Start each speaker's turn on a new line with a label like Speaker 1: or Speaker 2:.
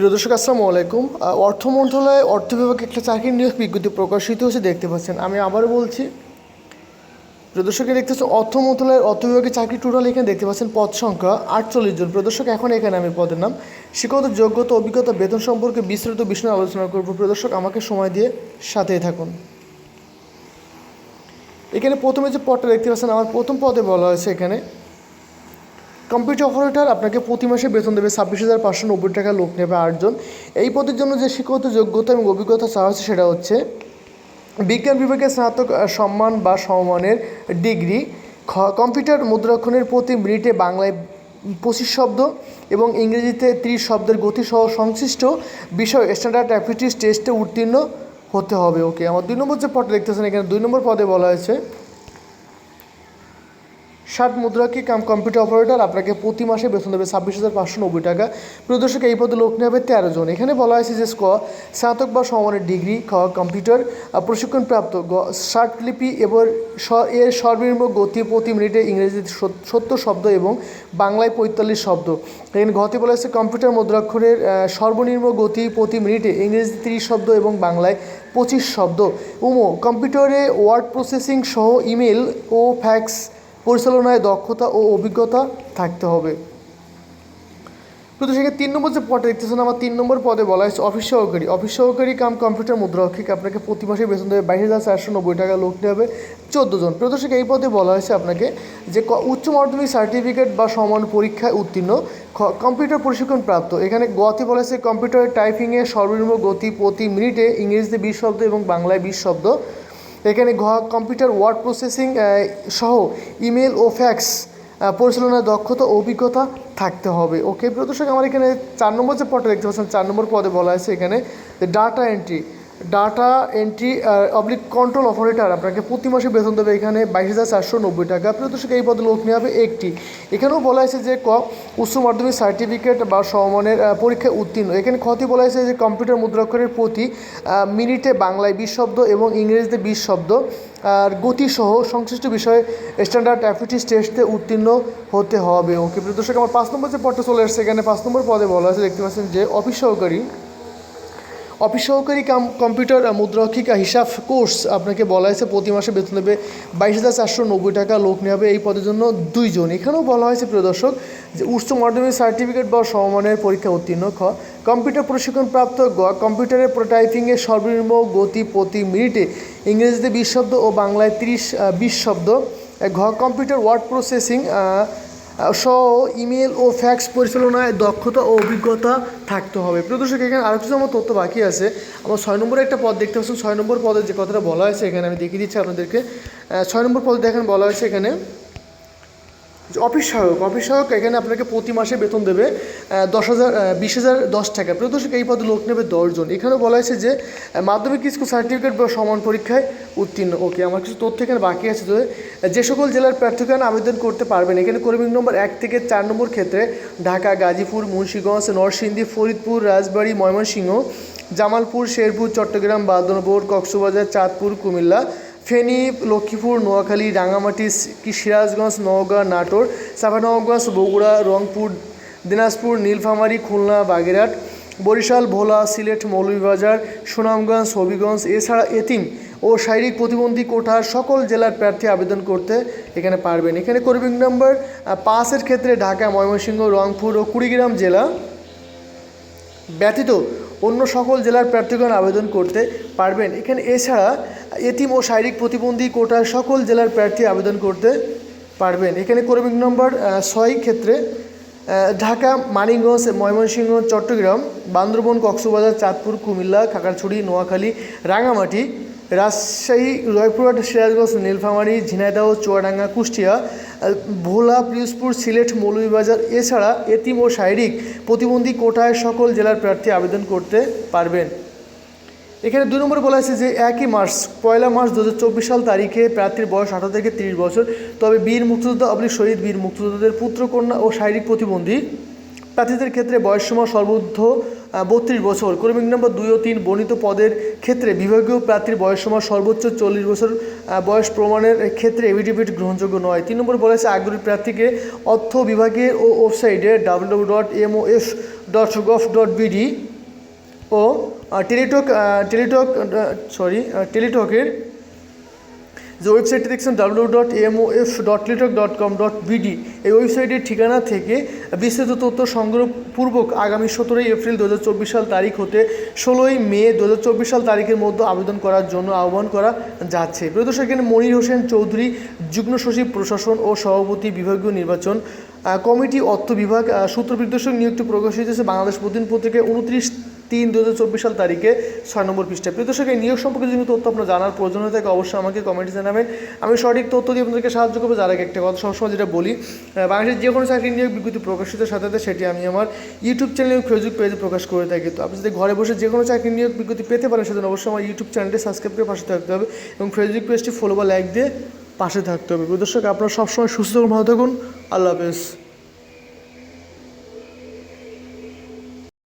Speaker 1: প্রিয় দর্শক, আসসালামু আলাইকুম। অর্থ মন্ত্রণালয়ে, অর্থ বিভাগে একটা চাকরি নিয়োগ বিজ্ঞপ্তি প্রকাশিত হয়েছে, দেখতে পাচ্ছেন। আমি আবারও বলছি, প্রিয় দেখতে পাচ্ছেন অর্থ মন্ত্রণালয়ের অর্থ বিভাগে চাকরি টোটাল এখানে দেখতে পাচ্ছেন পদ সংখ্যা আটচল্লিশ জন। প্রিয় দর্শক, এখন এখানে আমি পদের নাম, শিক্ষাগত যোগ্যতা, অভিজ্ঞতা, বেতন সম্পর্কে বিস্তারিত বিষয়ে আলোচনা করব। প্রিয় দর্শক, আমাকে সময় দিয়ে সাথেই থাকুন। এখানে প্রথমে যে পদটা দেখতে পাচ্ছেন, আমার প্রথম পদে বলা হয়েছে এখানে কম্পিউটার অপারেটর আপনাকে প্রতি মাসে বেতন দেবে ছাব্বিশ হাজার পাঁচশো নব্বই টাকা লোক নেবে আটজন। এই পদের জন্য যে শিক্ষাগত যোগ্যতা এবং অভিজ্ঞতা চাওয়া হচ্ছে সেটা হচ্ছে বিজ্ঞান বিভাগে স্নাতক সম্মান বা সমমানের ডিগ্রি কম্পিউটার মুদ্রাক্ষণের প্রতি মিনিটে বাংলায় পঁচিশ শব্দ এবং ইংরেজিতে ত্রিশ শব্দের গতিসহ সংশ্লিষ্ট বিষয় স্ট্যান্ডার্ড অ্যাপিটিস টেস্টে উত্তীর্ণ হতে হবে। ওকে আমার দুই নম্বর যে পদটা দেখতেছেন, এখানে দুই নম্বর পদে বলা হয়েছে ষাট মুদ্রাকি কাম কম্পিউটার অপারেটর আপনাকে প্রতি মাসে বেতন দেবে ছাব্বিশ হাজার পাঁচশো নব্বই টাকা। প্রদর্শক এই পদে লোক নেবে তেরো জন। এখানে বলা হয়েছে যে স্ক, স্নাতক বা সমানের ডিগ্রি, খ কম্পিউটার প্রশিক্ষণপ্রাপ্ত। গ, ষাট লিপি এবং স- এর সর্বনিম্ন গতি প্রতি মিনিটে ইংরেজিতে সত- সত্তর শব্দ এবং বাংলায় পঁয়তাল্লিশ শব্দ। এখানে গতি বলা হয়েছে কম্পিউটার মুদ্রাক্ষরের সর্বনিম্ন গতি প্রতি মিনিটে ইংরেজিতে তিরিশ শব্দ এবং বাংলায় পঁচিশ শব্দ। উমো কম্পিউটারে ওয়ার্ড প্রসেসিং সহ ইমেল ও ফ্যাক্স পরিচালনায় দক্ষতা ও অভিজ্ঞতা থাকতে হবে। কিন্তু সেখানে তিন নম্বর যে পদটা দেখতেছেন, আমার তিন নম্বর পদে বলা হয়েছে অফিস সহকারী। অফিস সহকারী কাম কম্পিউটার মুদ্রাক্ষিক আপনাকে প্রতি মাসে বেতন দেবে বাইশ হাজার চারশো নব্বই টাকা, লোক নেবে চোদ্দ জন। প্রদর্শক এই পদে বলা হয়েছে আপনাকে যে উচ্চ মাধ্যমিক সার্টিফিকেট বা সমান পরীক্ষায় উত্তীর্ণ কম্পিউটার প্রশিক্ষণ প্রাপ্ত। এখানে গতি বলা হয়েছে কম্পিউটার টাইপিংয়ে সর্বনিম্ন গতি প্রতি মিনিটে ইংরেজিতে বিশ শব্দ এবং বাংলায় বিশ শব্দ। এখানে ঘ কম্পিউটার ওয়ার্ড প্রসেসিং সহ ইমেল ও ফ্যাক্স পরিচালনার দক্ষতা অভিজ্ঞতা থাকতে হবে। ওকে প্রিয় দর্শক, আমার এখানে চার নম্বর যে পদটা দেখতে পাচ্ছেন, চার নম্বর পদে বলা আছে এখানে data entry data entry oblique control operator আপনাকে প্রতি মাসে বেতন দেবে এখানে বাইশ হাজার চারশো নব্বই টাকা। প্রিয় দর্শক, এই পদে লোক নেওয়া হবে একটি। এখানেও বলা হয়েছে যে ক, উচ্চ মাধ্যমিক সার্টিফিকেট বা সমমানের পরীক্ষায় উত্তীর্ণ। এখানে ক্ষতি বলা হয়েছে যে কম্পিউটার মুদ্রাক্ষরের প্রতি মিনিটে বাংলায় বিশ শব্দ এবং ইংরেজিতে বিশ শব্দ। আর গতিসহ সংশ্লিষ্ট বিষয়ে স্ট্যান্ডার্ড অ্যাপিটিস টেস্টে উত্তীর্ণ হতে হবে। ওকে প্রিয় দর্শক, আমার পাঁচ নম্বর যে পদটা চলে আসছে এখানে পাঁচ নম্বর পদে বলা আছে দেখতে পাচ্ছেন যে, অফিস সহকারী অফিস সহকারী কাম, কম্পিউটার মুদ্রাক্ষিকা হিসাব কোর্স আপনাকে বলা হয়েছে, প্রতি মাসে বেতন দেবে বাইশ হাজার চারশো নব্বই টাকা, লোক নেওয়া এই পদের জন্য দুইজন। এখানেও বলা হয়েছে, প্রিয় দর্শক, যে উচ্চ মাধ্যমিক সার্টিফিকেট বা সমমানের পরীক্ষা উত্তীর্ণ খ। কম্পিউটার প্রশিক্ষণপ্রাপ্ত গ, কম্পিউটারের টাইপিংয়ে সর্বনিম্ন গতি প্রতি মিনিটে ইংরেজিতে বিশ শব্দ ও বাংলায় তিরিশ বিশ শব্দ। ঘ, কম্পিউটার ওয়ার্ড প্রসেসিং সহ ইমেল ও ফ্যাক্স পরিচালনায় দক্ষতা ও অভিজ্ঞতা থাকতে হবে। প্রদর্শক এখানে আরও কিছু আমার তথ্য বাকি আছে, আমার ছয় নম্বরে একটা পদ দেখতে পাচ্ছেন। ছয় নম্বর পদে যে কথাটা বলা হয়েছে, এখানে আমি দেখিয়ে দিচ্ছি আপনাদেরকে। ছয় নম্বর পদে দেখেন বলা হয়েছে এখানে অফিস সহায়ক অফিস সহায়ক এখানে আপনাকে প্রতি মাসে বেতন দেবে দশ হাজার বিশ হাজার দশ টাকা। প্রদর্শক এই পদে লোক নেবে দশজন এখানেও বলা হয়েছে যে মাধ্যমিক স্কুল সার্টিফিকেট বা সমান পরীক্ষায় উত্তীর্ণ। ওকে আমার কিছু তথ্য এখানে বাকি আছে যে যে সকল জেলার প্রার্থীগণ আবেদন করতে পারবেন, এখানে কর্মী নম্বর এক থেকে চার নম্বর ক্ষেত্রে ঢাকা, গাজীপুর, মুন্সিগঞ্জ, নরসিংদী, ফরিদপুর, রাজবাড়ী, ময়মনসিংহ, জামালপুর, শেরপুর, চট্টগ্রাম, বাদনপুর, কক্সবাজার, চাঁদপুর, কুমিল্লা ফেনী লক্ষ্মীপুর, নোয়াখালী রাঙামাটি সিরাজগঞ্জ, নওগাঁ, নাটোর, চাঁপানগঞ্জ, বগুড়া, রংপুর, দিনাজপুর, নীলফামারী, খুলনা, বাগেরহাট, বরিশাল, ভোলা, সিলেট, মৌলভীবাজার, সুনামগঞ্জ, হবিগঞ্জ, এছাড়া এতিম ও শারীরিক প্রতিবন্ধী কোঠার সকল জেলার প্রার্থী আবেদন করতে এখানে পারবেন। এখানে কর্মী নম্বর পাঁচের ক্ষেত্রে ঢাকা, ময়মনসিংহ, রংপুর ও কুড়িগ্রাম জেলা ব্যতীত অন্য সকল জেলার প্রার্থীগণ আবেদন করতে পারবেন। এখানে এছাড়া এতিম ও শারীরিক প্রতিবন্ধী কোটার সকল জেলার প্রার্থী আবেদন করতে পারবেন। এখানে কর্মিক নম্বর ছয় ক্ষেত্রে ঢাকা, মানিকগঞ্জ, ময়মনসিংহ, চট্টগ্রাম, বান্দরবন, কক্সবাজার, চাঁদপুর, কুমিল্লা, খাগড়াছড়ি, নোয়াখালী রাঙামাটি রাজশাহী জয়পুরহাট সিরাজগঞ্জ, নীলফামারী, ঝিনাইদহ, চুয়াডাঙ্গা, কুষ্টিয়া ভোলা, পিরোজপুর, সিলেট, মৌলভীবাজার, এছাড়া এতিম ও শারীরিক প্রতিবন্ধী কোটায় সকল জেলার প্রার্থী আবেদন করতে পারবেন। এখানে দুই নম্বরে বলা হয়েছে যে একই মার্চ, পয়লা মার্চ দু হাজার চব্বিশ সাল তারিখে প্রার্থীর বয়স আঠারো থেকে তিরিশ বছর, তবে বীর মুক্তিযোদ্ধা অবলিক শহীদ বীর মুক্তিযোদ্ধাদের পুত্রকন্যা ও শারীরিক প্রতিবন্ধী প্রার্থীদের ক্ষেত্রে বয়সসীমা সর্বোচ্চ বত্রিশ বছর। কর্মী নম্বর দুই ও তিন বর্ণিত পদের ক্ষেত্রে বিভাগীয় প্রার্থীর বয়সসীমা সর্বোচ্চ চল্লিশ বছর বয়স প্রমাণের ক্ষেত্রে এভিডেভিট গ্রহণযোগ্য নয়। তিন নম্বর বলেছে, আগ্রহী প্রার্থীকে অর্থ বিভাগের ও ওয়েবসাইটে W dot MOF dot gov dot BD ও টেলিটক টেলিটক সরি টেলিটকের যে ওয়েবসাইটটি দেখছেন W dot MOF dot Teletalk dot com dot BD এই ওয়েবসাইটের ঠিকানা থেকে বিস্তৃত তথ্য সংগ্রহপূর্বক আগামী সতেরোই এপ্রিল দু হাজার চব্বিশ সাল তারিখ হতে ষোলোই মে দু হাজার চব্বিশ সাল তারিখের মধ্যে আবেদন করার জন্য আহ্বান করা যাচ্ছে। প্রদর্শক এখানে মনির হোসেন চৌধুরী, যুগ্ম সচিব, প্রশাসন ও সভাপতি বিভাগীয় নির্বাচন কমিটি অর্থ বিভাগ সূত্র নিয়োগটি প্রকাশিত হয়েছে বাংলাদেশ প্রতিদিন পত্রিকায় উনত্রিশ তিন দু সাল তারিখে ছয় নম্বর পৃষ্ঠায়। প্রিয় দর্শক, এই নিয়োগ সম্পর্কে যদি তথ্য আপনার জানার প্রয়োজন হয়ে থাকে, অবশ্যই আমাকে কমেন্টে জানাবেন। আমি সঠিক তথ্য দিয়ে আপনাদেরকে সাহায্য করব। যার আগে একটা কথা সবসময় যেটা বলি বাংলাদেশের যে কোনো চাকরি নিয়োগ বিজ্ঞপ্তি প্রকাশিত সাথে সাথে সেটি আমি আমার ইউটিউব চ্যানেল এবং ফেসবুক পেজে প্রকাশ করে থাকি। তো আপনি যদি ঘরে বসে যে কোনো চাকরি নিয়োগ বিজ্ঞপ্তি পেতে পারেন, সেজন্য অবশ্যই আমার ইউটিউব চ্যানেলটি সাবস্ক্রাইব করে পাশে থাকতে হবে এবং ফেসবুক পেজটি ফলো বা লাইক দিয়ে পাশে থাকতে হবে। দর্শক, আপনারা সবসময় সুস্থ ভালো থাকুন। আল্লাহ হাফেজ।